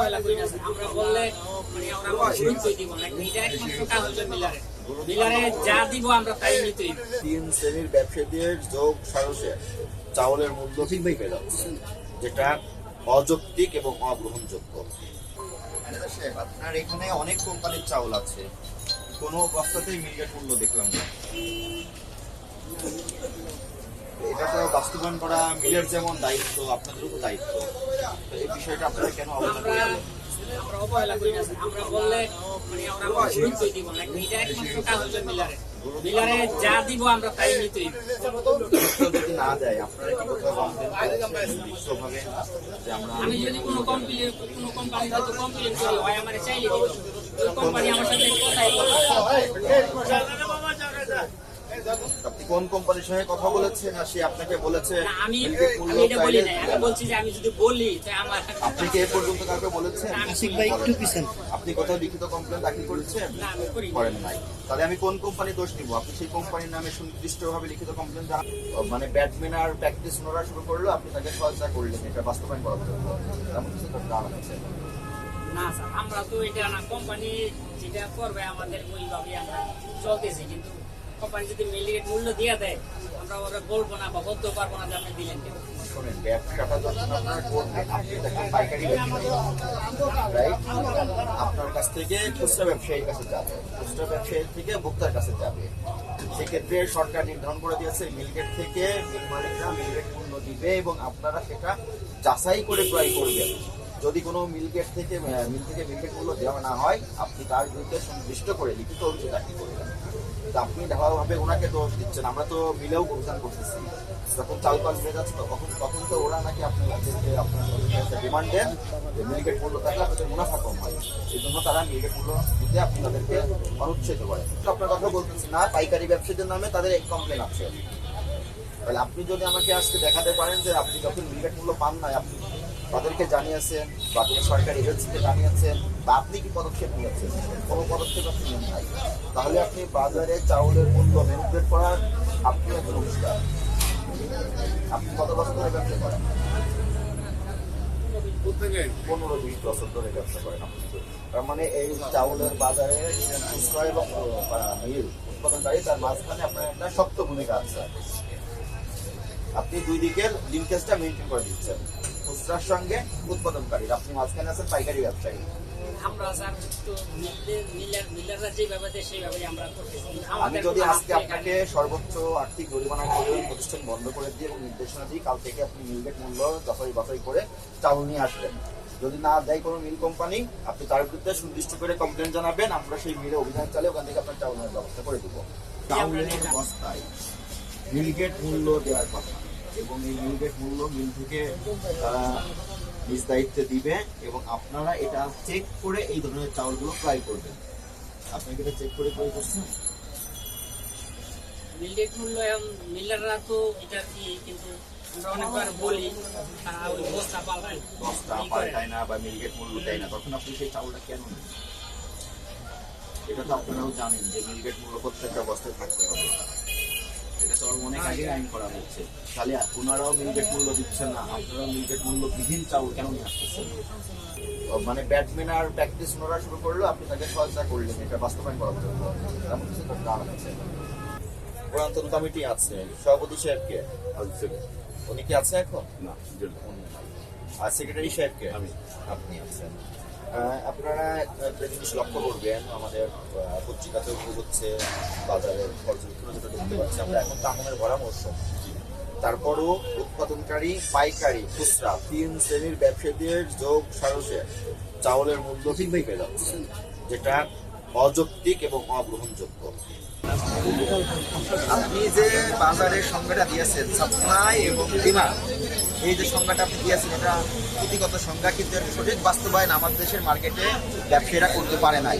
অবহেলা করি না আমরা বললে মানে আমরা গুরুত্বই দিব না এটা একমাত্র কাজ হচ্ছে মিলারে। মিলারে যা দিব আমরা তাই নিতেই তিন শ্রেণির ব্যবসায়ীদের যোগ সারসে চাউলের মূল্য বেড়ে যাচ্ছে যেটা অযৌক্তিক এবং অগ্রহণযোগ্য। আপনার এখানে অনেক কোম্পানির চাউল আছে কোনো বস্তাতেই মিলগেট মূল্য দেখলাম না। এটা তো বাস্তবায়ন করা মিলের যেমন দায়িত্ব আপনাদেরও তো দায়িত্ব এই বিষয়টা আপনারা কেন অবহেলা আমরা অবহেলা করি না আমরা বললে মানে আমরা কোনো গুরুত্বই দিব এটা একমাত্র কাজ হচ্ছে মিলারে মিলারে যা দিব আমরা তাই নিতেই যদি না দেয় আপনারা কি কোথাও কমপ্লেন যে আমরা আমি যদি কোনো কোম্পানি কোনো কোম্পানি হয়তো কমপ্লেন করি হয় আমার চাইলে ওই কোম্পানি আমার সাথে কথাই আপনি কোন কোম্পানির সঙ্গে কথা বলেছেন? আর সে আপনাকে বলেছে আমি এটা বলি না আমি বলছি যে আমি যদি বলি তাই আমার আপনি কি এ পর্যন্ত কাউকে বলেছেন? আশিক ভাই একটু পিছন। আপনি কোথাও লিখিত কমপ্লেন দাখিল করেছেন? না আমি করি করেন নাই। তাহলে আমি কোন কোম্পানি দোষ নিব? আপনি সেই কোম্পানির নামে সুনির্দিষ্টভাবে লিখিত কমপ্লেন মানে ব্যাটম্যান আর প্র্যাকটিস নোরা শুরু করল আপনি তাকে সহায়তা করলেন এটা বাস্তবায়ন করার জন্য। এমন কিছু করতে আছে না স্যার আমরা তো এটা না কোম্পানি যেটা করবে আমাদের ওইভাবে আমরা চলতেছি কিন্তু কোম্পানি যদি মিলিয়ে দিয়ে দেয়, আমরা ওরা বলব না বা বলতেও পারব না যে আপনি দিলেন আপনারা কাছ থেকে ভোক্তার কাছে যাবে। সেক্ষেত্রে সরকার নির্ধারণ করে দিয়েছে, মিলগেট থেকে মিল মালিকরা মূল্য দিবে এবং আপনারা সেটা যাচাই করে ক্রয় করবেন। যদি কোনো মিলগেট থেকে মিল থেকে মিলগেট মূল্য দেওয়া না হয়, আপনি তার বিরুদ্ধে সুনির্দিষ্ট করে লিখিত অভিযোগ দাখিল করবেন। তো আপনি ধারাভাবে ওনাকে দোষ দিচ্ছেন। আমরা তো মিলেও অভিযান করতেছি। যখন চাল পাল বেড়ে যাচ্ছে তখন তখন তো ওরা নাকি আপনার ডিমান্ড দেন যে মিলগেট মূল্য থাকলে আপনাদের মুনাফা কম হয়। এই জন্য তারা মিলগেট মূল্য দিতে আপনি তাদেরকে অনুচ্ছেদ করে আপনার কথা বলতেছি না, পাইকারি ব্যবসায়ীদের নামে তাদের এক কমপ্লেন আছে। তাহলে আপনি যদি আমাকে আজকে দেখাতে পারেন যে আপনি যখন মিলগেট মূল্য পান নাই, আপনি তাদেরকে জানিয়েছেন বা কোনো সরকারি এজেন্সিকে জানিয়েছেন, বা আপনি কি পদক্ষেপ নিয়েছেন? কোনো পদক্ষেপ আপনি নেন নাই। তাহলে আপনি বাজারে চাউলের মূল্য ম্যানিপুলেট করার আপনি একজন অফিসার আপনি কত বছর ধরে ব্যবসা করেন? পনেরো বিশ বছর ধরে ব্যবসা করেন তার মানে এই চাউলের বাজারে খুচরা এবং উৎপাদনকারী তার মাঝখানে আপনার একটা শক্ত ভূমিকা আছে। আপনি দুই দিকের লিঙ্কেজটা মেনটেন করে দিচ্ছেন। খুচরার সঙ্গে উৎপাদনকারী। আপনি মাঝখানে আছেন পাইকারি ব্যবসায়ী। আমি যদি আজকে আপনাকে সর্বোচ্চ আর্থিক জরিমানা করে প্রতিষ্ঠান বন্ধ করে দিয়ে এবং নির্দেশনা দিই কাল থেকে আপনি মিলগেট মূল্য যাচাই বাছাই করে চাউল নিয়ে আসবেন। যদি না দেয় কোনো মিল কোম্পানি আপনি তার বিরুদ্ধে সুনির্দিষ্ট করে কমপ্লেন জানাবেন আমরা সেই মিলে অভিযান চালিয়ে ওখান থেকে আপনার চাউল ব্যবস্থা করে দেবো। চাউলের বস্তায় মিলগেট মূল্য দেওয়ার কথা। এবং এই মিলগেট মূল্য মিল থেকে নিজ দায়িত্বে দিবে এবং আপনারা এটা চেক করে এই ধরনের চাউলগুলো ক্রয় করবেন। আপনি এটা চেক করে ক্রয় করছেন? মূল্য মিলাররা তো এটা কি কিন্তু অনেকবার বলি বস্তা পাল্টায়। দশটা পাল্টায় না বা মিলগেট মূল্য দেয় না তখন আপনি সেই চাউলটা কেন নেন এটা তো আপনারাও জানেন যে মিলগেট মূল্য প্রত্যেকটা বস্তায় থাকতে হবে। এটা অনেক আগে আইন করা হচ্ছে। তাহলে ওনারাও মিলগেট মূল্য দিচ্ছেন না আপনারাও মিলগেট মূল্য বিহীন চাউল কেন নিয়ে আসতেছেন? মানে ব্যাটম্যান আর প্র্যাকটিস ওনারা শুরু করল আপনি তাকে সহায়তা করলেন এটা বাস্তবায়ন করার জন্য এমন কিছু করতে আছে। পুরাতন কমিটি আছে সভাপতি সাহেবকে। উনি কি আছে এখন? না। আর সেক্রেটারি সাহেবকে? আমি। আপনি আছেন। আপনারা একটা জিনিস লক্ষ্য করবেন, আমাদের পত্রিকাতেও হচ্ছে, বাজারের পর্যবেক্ষণ যেটা দেখতে পাচ্ছি আমরা, এখন তো আমনের ভরা মৌসুম তারপরও উৎপাদনকারী পাইকারি, খুচরা, তিন শ্রেণির ব্যবসায়ীদের যোগ সারসে, চাউলের মূল্য বেড়ে যাচ্ছে। যেটা অযৌক্তিক এবং অগ্রহণযোগ্য। আপনি যে বাজারের সংজ্ঞাটা দিয়েছেন সাপ্লাই এবং ডিমান্ড এই যে সংজ্ঞাটা আপনি দিয়েছেন, এটা পুঁথিগত সংজ্ঞা, কিন্তু সঠিক বাস্তবায়ন আমাদের দেশের মার্কেটে ব্যবসায়ীরা করতে পারে নাই।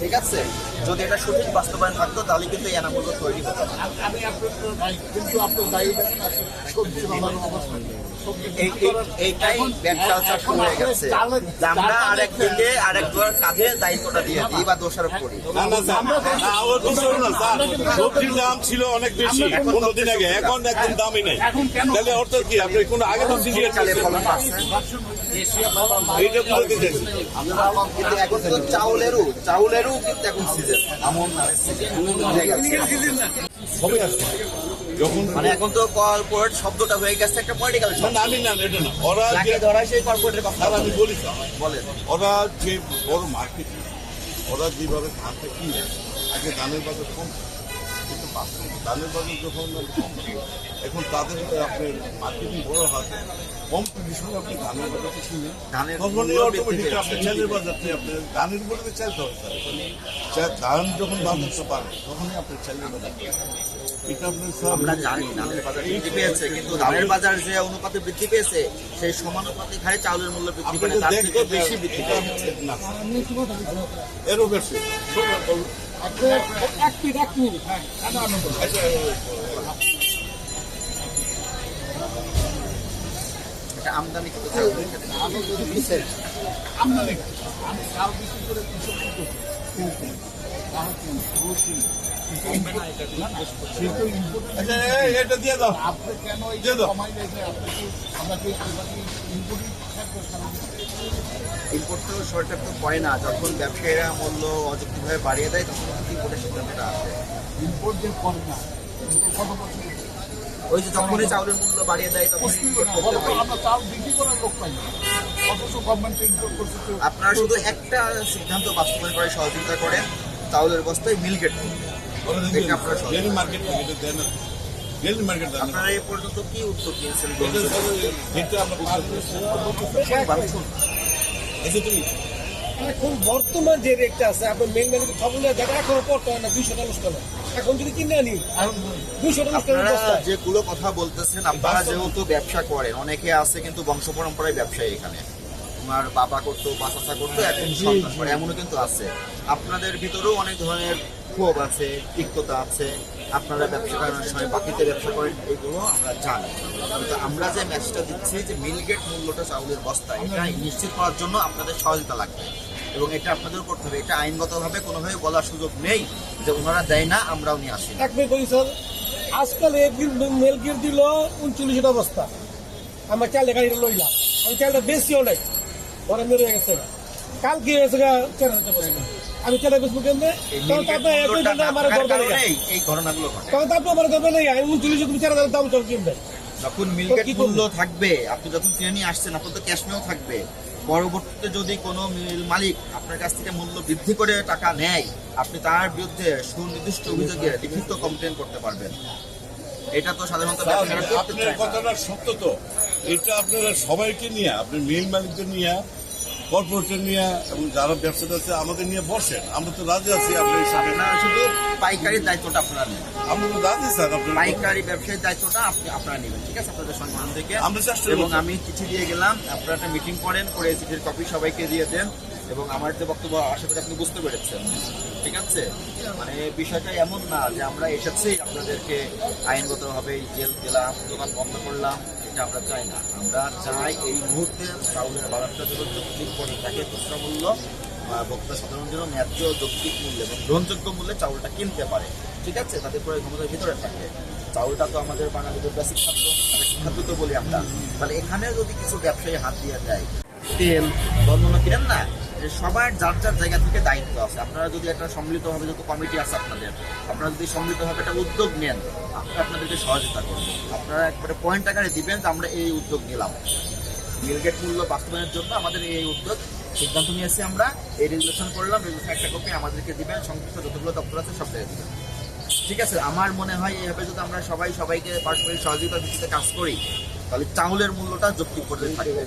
ঠিক আছে? যদি এটা সঠিক বাস্তবায়ন থাকতো, তাহলে কিন্তু এই এনামূল্য তৈরি হতো না। এইটাই কালচার শুরু হয়ে গেছে। আমরা আরেকদিকে আরেকবার কাঁধে দায়িত্বটা দিয়ে দিই বা দোষারোপ করি। সবজির দাম ছিল অনেক বেশি। পনেরো দিন আগে। এখন একদম দামই নেই। তাহলে অর্থ কি? আপনি কোনো আগে তো সিরিয়াস এইটা বুঝতে চাইছি এখন তো চাউলেরও চাউলেরও কিন্তু এখন সিজন। এমন না। সবই আসছে যখন মানে এখন তো কর্পোরেট শব্দটা হয়ে গেছে একটা পলিটিক্যাল শব্দ না, আমি না এটা না। ওরা যে ধরা সেই কর্পোরেটের কথা আমি বলি। বলেন। ওরা যে বড় মার্কেট ওরা যেভাবে ধানটা কিনে আগে ধানের বাজার কম। কিন্তু বাস্তবে ধানের বাজার যখন কম এখন তাদের আপনার মার্কেটিং বড় হাতে কম্পিটিশনে আপনি ধানের বাজারটা কিনে ধানের অটোমেটিক আপনি। চালের বাজারটি আপনার ধানের উপরে চালতে হবে ধান যখন বাজারটা পাবে তখনই আপনার চালের বাজার আমরা জানি ধানের বাজার বৃদ্ধি পেয়েছে কিন্তু ধানের বাজার যে অনুপাতে বৃদ্ধি পেয়েছে সেই সমানুপাতিক হারে চাউলের মূল্য বৃদ্ধি পেয়েছে তার থেকে বেশি বৃদ্ধি পেয়েছে এরও বেশি। এটা আমদানি এটা দিয়ে দাও। দিয়ে দাও। ইম্পোর্ট তো সরকার তো করে না। যখন ব্যবসায়ীরা মূল্য অযৌক্তিকভাবে বাড়িয়ে দেয় তখন ইম্পোর্টের সিদ্ধান্তটা আসে? ওই যে যখনই চাউলের মূল্য বাড়িয়ে দেয় তখন import করতে হয়। আপনারা শুধু একটা সিদ্ধান্ত বাস্তবায়ন করে সহযোগিতা করেন চাউলের বস্তায় মিল গেট মার্কেট আপনারা এ পর্যন্ত কি উদ্যোগ নিয়েছেন এখন বর্তমান যে রেটটা আছে আপনার মেন খবর দেখা এখনও পড়তে হয় না দুইশো টাকা টাকা এখন যদি কিনে আনি দুইশো টাকা যেগুলো কথা বলতেছেন আপনারা যেহেতু ব্যবসা করেন অনেকে আছে কিন্তু বংশ পরম্পরায় ব্যবসায়ী এখানে। তোমার বাবা করতো বা চাচা করতো এখন এমনও কিন্তু আছে। আপনাদের ভিতরেও অনেক ধরনের ক্ষোভ আছে, তিক্ততা আছে, আপনারা ব্যবসা করার সময় বাকিতে ব্যবসা করেন, এগুলো আমরা জানি। কিন্তু আমরা যে ম্যাচটা দিচ্ছি, যে মিলগেট মূল্যটা চাউলের বস্তা এটা নিশ্চিত করার জন্য আপনাদের সহযোগিতা লাগবে। এবং এটা আপনাদের করতে হবে। এটা আইনগতভাবে কোনোভাবে বলার সুযোগ নেই যে ওনারা দেয় না, আমরাও নিয়ে আসি। এক মিনিট করি স্যার। আজকাল একদিন মেল গিয়ে দিল উনচল্লিশ টাকা বস্তা। আমার চালের গাড়িটা লইলাম। আমি চালটা বেশিও নাই, ঘরে মেরে গেছে। কাল কি হয়েছে আমি চালের বেশবো কেমনে? এই তখন তো আপনার একই আমার দরকার নেই তখন তো আমার দরকার নেই। আমি উনচল্লিশ তুমি চার হাজার দাম চল কিনবেন যখন মিলগেট মূল্য থাকবে আপনি যখন কিনে নিয়ে আসছেন আপনার তো ক্যাশ থাকবে। পরবর্তীতে যদি কোনো মিল মালিক আপনার কাছ থেকে মূল্য বৃদ্ধি করে টাকা নেয় আপনি তার বিরুদ্ধে সুনির্দিষ্ট অভিযোগে লিখিত কমপ্লেন করতে পারবেন। এটা তো সাধারণত আপনার কথাটা সত্য তো। এটা আপনারা সবাইকে নিয়ে আপনি মিল মালিকদের নিয়ে কর্পোরেটর নিয়ে এবং যারা ব্যবসাটা আছে আমাদের নিয়ে বসেন। আমরা তো রাজি আছি আপনার আপনারা শুধু পাইকারির দায়িত্বটা আপনারা নেন আমরা তো রাজি স্যার আপনার পাইকারি ব্যবসায়ীর দায়িত্বটা আপনি আপনারা নেবেন ঠিক আছে? আপনাদের সম্মান থেকে। আমরা চেষ্টা এবং আমি চিঠি দিয়ে গেলাম আপনারা একটা মিটিং করেন করে চিঠির কপি সবাইকে দিয়ে দেন। এবং আমার যে বক্তব্য আশা করি আপনি বুঝতে পেরেছেন ঠিক আছে? মানে বিষয়টা এমন না যে আমরা এসেছি আপনাদেরকে আইনগতভাবে জেল দিলাম দোকান বন্ধ করলাম এটা আমরা চাই না। আমরা চাই এই মুহূর্তে চাউলের বাজারটা যেন যৌক্তিক করে থাকে, খুচরা মূল্য ভোক্তা সাধারণ যেন ন্যায্য যৌক্তিক মূল্যে এবং গ্রহণযোগ্য মূল্যে চাউলটা কিনতে পারে। ঠিক আছে? তাদের পরে ক্ষমতার ভিতরে থাকে। চাউলটা তো আমাদের বাঙালিদের বেসিক খাদ্য। খাদ্য তো বলি আমরা। তাহলে এখানে যদি কিছু ব্যবসায়ী হাত দিয়ে দেয় তেল বন্ধন কিনেন না যে সবার যার যার জায়গা থেকে দায়িত্ব আছে। আপনারা যদি একটা সম্মিলিতভাবে যত কমিটি আছে আপনাদের, আপনারা যদি সম্মিলিতভাবে একটা উদ্যোগ নেন আমরা আপনাদেরকে সহযোগিতা করব আপনারা একবারে পয়েন্ট আকারে দিবেন যে আমরা এই উদ্যোগ নিলাম। মিলগেট মূল্য বাস্তবায়নের জন্য আমাদের এই উদ্যোগ সিদ্ধান্ত নিয়েছি আমরা। এই রেজুলেশন করলাম রেজুলেশন একটা কপি আমাদেরকে দিবেন, সংশ্লিষ্ট যতগুলো দপ্তর আছে সব জায়গায় দিবেন। ঠিক আছে, আমার মনে হয় এইভাবে যদি আমরা সবাই সবাইকে পারস্পরিক সহযোগিতার ভিত্তিতে কাজ করি, তাহলে চাউলের মূল্যটা যৌক্তিক পর্যায়ে থাকবে।